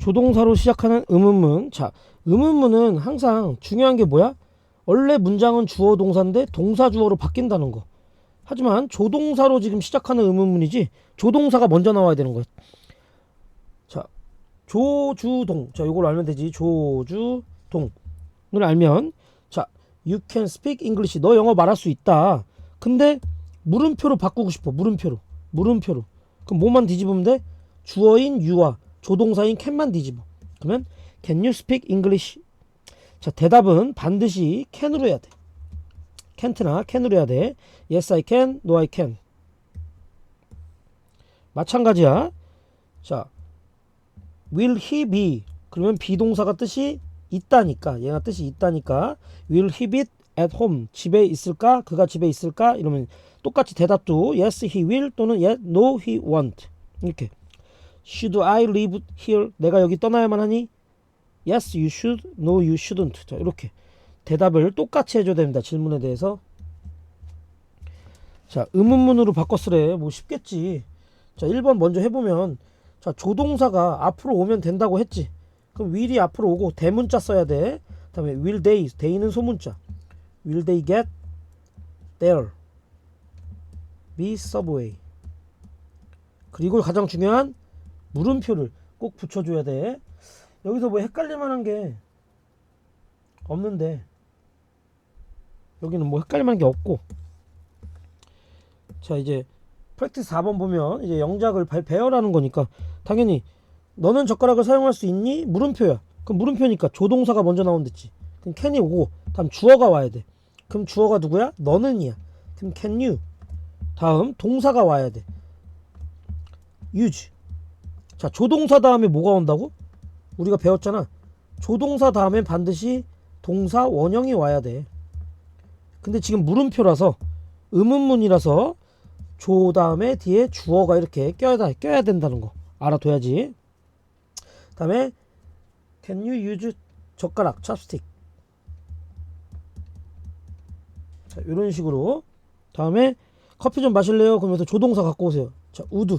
조동사로 시작하는 의문문. 자, 의문문은 항상 중요한 게 뭐야? 원래 문장은 주어 동사인데 동사 주어로 바뀐다는 거. 하지만 조동사로 지금 시작하는 의문문이지 조동사가 먼저 나와야 되는 거야. 자, 조주동. 자, 요걸 알면 되지. 조주동을 알면 자, you can speak English. 너 영어 말할 수 있다. 근데 물음표로 바꾸고 싶어. 물음표로. 물음표로. 그럼 뭐만 뒤집으면 돼? 주어인 you와 조동사인 can만 뒤집어. 그러면 can you speak English? 자, 대답은 반드시 can으로 해야 돼. can't나 can으로 해야 돼. Yes, I can. No, I can. 마찬가지야. 자, will he be? 그러면 비동사가 뜻이 있다니까. 얘가 뜻이 있다니까. will he be at home? 집에 있을까? 그가 집에 있을까? 이러면 똑같이 대답도 yes, he will 또는 yes, no, he won't. 이렇게. Should I live here? 내가 여기 떠나야만 하니? Yes, you should. No, you shouldn't. 자, 이렇게 대답을 똑같이 해줘야 됩니다. 질문에 대해서. 자, 의문문으로 바꿔 쓰래. 뭐 쉽겠지. 자, 1번 먼저 해보면 자, 조동사가 앞으로 오면 된다고 했지. 그럼 will이 앞으로 오고 대문자 써야 돼. 그다음에 will they, they는 소문자. Will they get there? be subway. 그리고 가장 중요한 물음표를 꼭 붙여줘야 돼. 여기서 뭐 헷갈릴 만한 게 없는데 여기는 뭐 헷갈릴 만한 게 없고 자 이제 프랙티스 4번 보면 이제 영작을 발- 배열하는 거니까 당연히 너는 젓가락을 사용할 수 있니? 물음표야. 그럼 물음표니까 조동사가 먼저 나온댔지. 그럼 can이 오고 다음 주어가 와야 돼. 그럼 주어가 누구야? 너는이야. 그럼 can you. 다음 동사가 와야 돼. use. 자 조동사 다음에 뭐가 온다고? 우리가 배웠잖아. 조동사 다음엔 반드시 동사 원형이 와야 돼. 근데 지금 물음표라서 의문문이라서 조 다음에 뒤에 주어가 이렇게 껴야, 껴야 된다는 거 알아둬야지. 다음에 can you use 젓가락 chopstick 자 이런 식으로 다음에 커피 좀 마실래요? 그러면서 조동사 갖고 오세요. 자 우드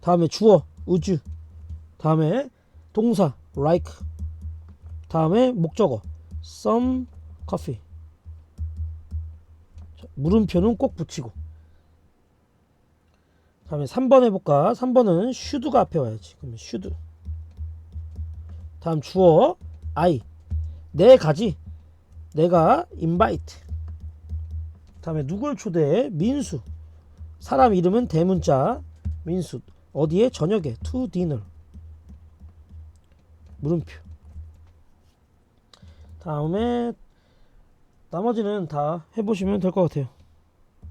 다음에 주어 우주 다음에 동사 like 다음에 목적어 some coffee. 자, 물음표는 꼭 붙이고. 다음에 3번 해볼까? 3번은 should가 앞에 와야지. 그러면 should. 다음 주어 I. 내 가지. 내가 invite. 다음에 누굴 초대해? 민수. 사람 이름은 대문자 민수 어디에? 저녁에. to dinner 물음표. 다음에 나머지는 다 해보시면 될 것 같아요